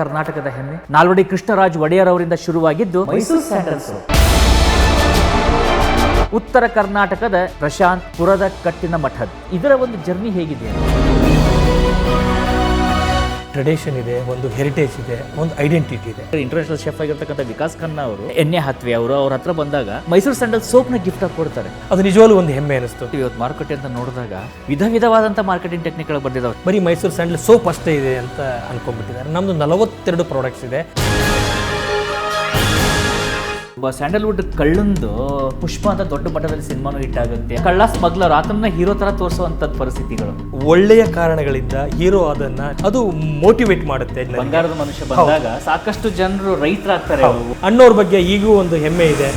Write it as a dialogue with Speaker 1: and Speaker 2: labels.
Speaker 1: ಕರ್ನಾಟಕದ ಹೆಮ್ಮೆ. ನಾಲ್ವಡಿ ಕೃಷ್ಣರಾಜ್ ಒಡೆಯರ್ ಅವರಿಂದ ಶುರುವಾಗಿದ್ದು ಮೈಸೂರು ಸ್ಯಾಂಡಲ್ಸ್ ಉತ್ತರ ಕರ್ನಾಟಕದ ಪ್ರಶಾಂತ್ ಪುರದ ಕಟ್ಟಿನ ಮಠದ್. ಇದರ ಒಂದು ಜರ್ನಿ ಹೇಗಿದೆ?
Speaker 2: ಟ್ರೆಡಿಷನ್ ಇದೆ ಒಂದು ಹೆರಿಟೇಜ್ ಇದೆ ಒಂದು ಐಡೆಂಟಿಟಿ ಇದೆ.
Speaker 1: ಇಂಟರ್ನ್ಯಾಷನಲ್ ಶೆಫ್ ಆಗಿರ್ತಕ್ಕಂಥ ವಿಕಾಸ್ ಖನ್ನಾ ಅವರು ಎಣ್ಣೆ ಹತ್ವಿ ಅವರು ಅವ್ರ ಹತ್ರ ಬಂದಾಗ ಮೈಸೂರು ಸ್ಯಾಂಡಲ್ ಸೋಪ್ನ ಗಿಫ್ಟ್ ಆಗಿ ಕೊಡ್ತಾರೆ.
Speaker 2: ಅದು ನಿಜವಾಗ್ಲೂ ಒಂದು ಹೆಮ್ಮೆ ಅನಿಸ್ತು.
Speaker 1: ಇವತ್ತು ಮಾರುಕಟ್ಟೆ ಅಂತ ನೋಡಿದಾಗ ವಿಧ ವಿಧವಾದಂಥ ಮಾರ್ಕೆಟಿಂಗ್ ಟೆಕ್ನಿಕ್ಗಳು ಬಂದಿದ್ದಾವೆ.
Speaker 2: ಬರೀ ಮೈಸೂರು ಸ್ಯಾಂಡಲ್ ಸೋಪ್ ಅಷ್ಟೇ ಇದೆ ಅಂತ ಅನ್ಕೊಂಡ್ಬಿಟ್ಟಿದ್ದಾರೆ. ನಮ್ದು ನಲವತ್ತೆರಡು ಪ್ರಾಡಕ್ಟ್ಸ್ ಇದೆ.
Speaker 1: ಒಬ್ಬ ಸ್ಯಾಂಡಲ್ವುಡ್ ಕಳ್ಳಂದು ಪುಷ್ಪ ಅಂತ ದೊಡ್ಡ ಮಟ್ಟದಲ್ಲಿ ಸಿನಿಮಾನು ಹಿಟ್ ಆಗುತ್ತೆ. ಕಳ್ಳ ಸ್ಮಗ್ಲರ್ ಆತನ ಹೀರೋ ತರ ತೋರಿಸುವಂತ ಪರಿಸ್ಥಿತಿಗಳು.
Speaker 2: ಒಳ್ಳೆಯ ಕಾರಣಗಳಿಂದ ಹೀರೋ ಅದನ್ನ ಅದು ಮೋಟಿವೇಟ್ ಮಾಡುತ್ತೆ.
Speaker 1: ಬಂಗಾರದ ಮನುಷ್ಯ ಬಂದಾಗ ಸಾಕಷ್ಟು ಜನರು ರೈತರಾಗ್ತಾರೆ.
Speaker 2: ಅಣ್ಣವ್ರ ಬಗ್ಗೆ ಈಗೂ ಒಂದು ಹೆಮ್ಮೆ ಇದೆ.